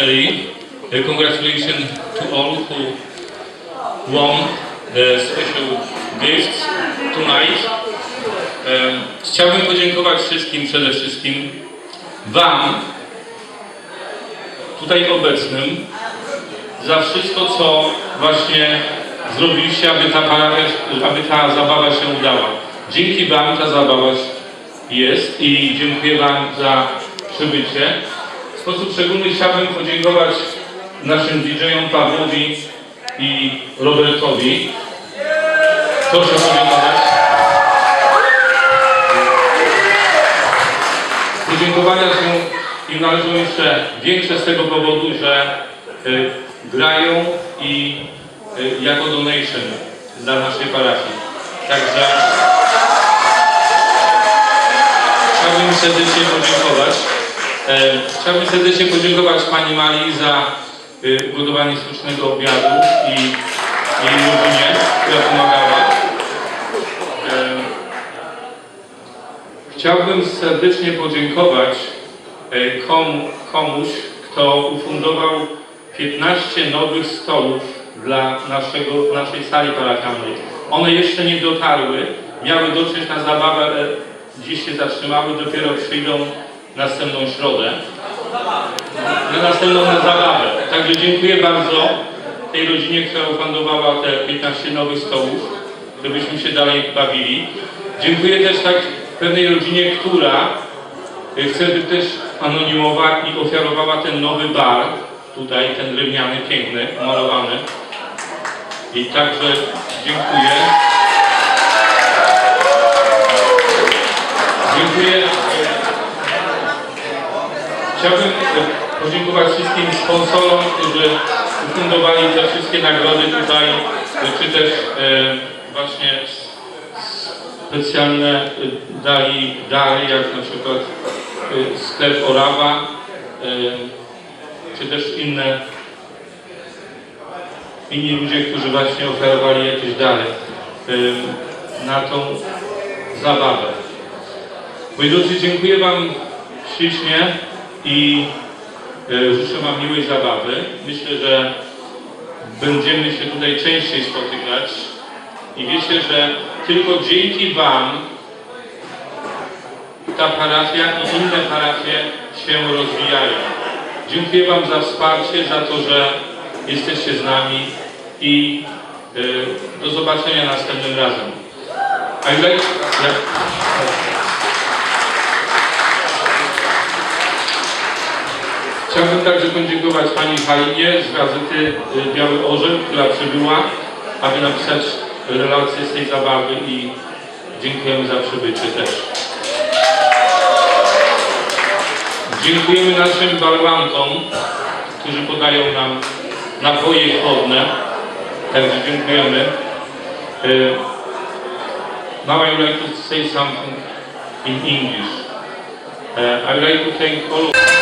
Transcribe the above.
Terry. Uh, congratulations to all who won the special gifts tonight. Um, Chciałbym podziękować wszystkim, przede wszystkim Wam, tutaj obecnym, za wszystko, co właśnie zrobiliście, aby ta, parafia, aby ta zabawa się udała. Dzięki Wam ta zabawa jest i dziękuję Wam za przybycie. W sposób szczególny chciałbym podziękować naszym DJ-om Pawłowi i Robertowi. Proszę podziękować. Podziękowania są im należą jeszcze większe z tego powodu, że y, grają i y, jako donation dla naszej parafii. Także chciałbym serdecznie podziękować. E, chciałbym serdecznie podziękować Pani Marii za y, ugotowanie słusznego obiadu i jej rodzinie, która pomagała. E, Chciałbym serdecznie podziękować e, komu, komuś, kto ufundował 15 nowych stołów dla naszego, naszej sali parafialnej. One jeszcze nie dotarły, miały dotrzeć na zabawę, e, dziś się zatrzymały, dopiero przyjdą następną środę. Na następną na zabawę. Także dziękuję bardzo tej rodzinie, która ufundowała te 15 nowych stołów, żebyśmy się dalej bawili. Dziękuję też tak pewnej rodzinie, która y, chce być też anonimowa i ofiarowała ten nowy bar, tutaj ten drewniany, piękny, malowany. I także. Dziękuję. Chciałbym y, podziękować wszystkim sponsorom, którzy ufundowali te wszystkie nagrody tutaj, y, czy też y, właśnie specjalne dali dary, jak na przykład sklep Orawa, czy też inne inni ludzie, którzy właśnie oferowali jakieś dary na tą zabawę. Moi drodzy, dziękuję Wam ślicznie i y, życzę Wam miłej zabawy. Myślę, że będziemy się tutaj częściej spotykać i wiecie, że tylko dzięki Wam ta parafia i inne parafie się rozwijają. Dziękuję Wam za wsparcie, za to, że jesteście z nami i y, do zobaczenia następnym razem. I like, yeah. Chciałbym także podziękować Pani Halinie z gazety y, Biały Orzeł, która przybyła, aby napisać relację z tej zabawy i dziękujemy za przybycie też. Dziękujemy naszym barmankom, którzy podają nam napoje chłodne. Także dziękujemy. Now I would like to say something in English. Uh, I would like to thank all of